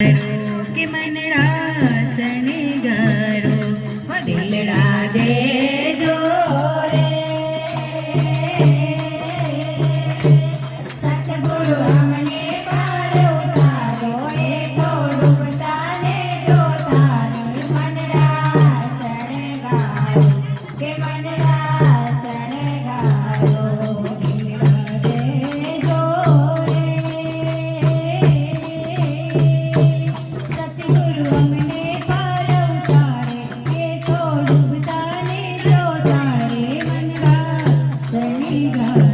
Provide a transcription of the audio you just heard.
કે મને શણગારો ગરો દિલડા દે. Amiga.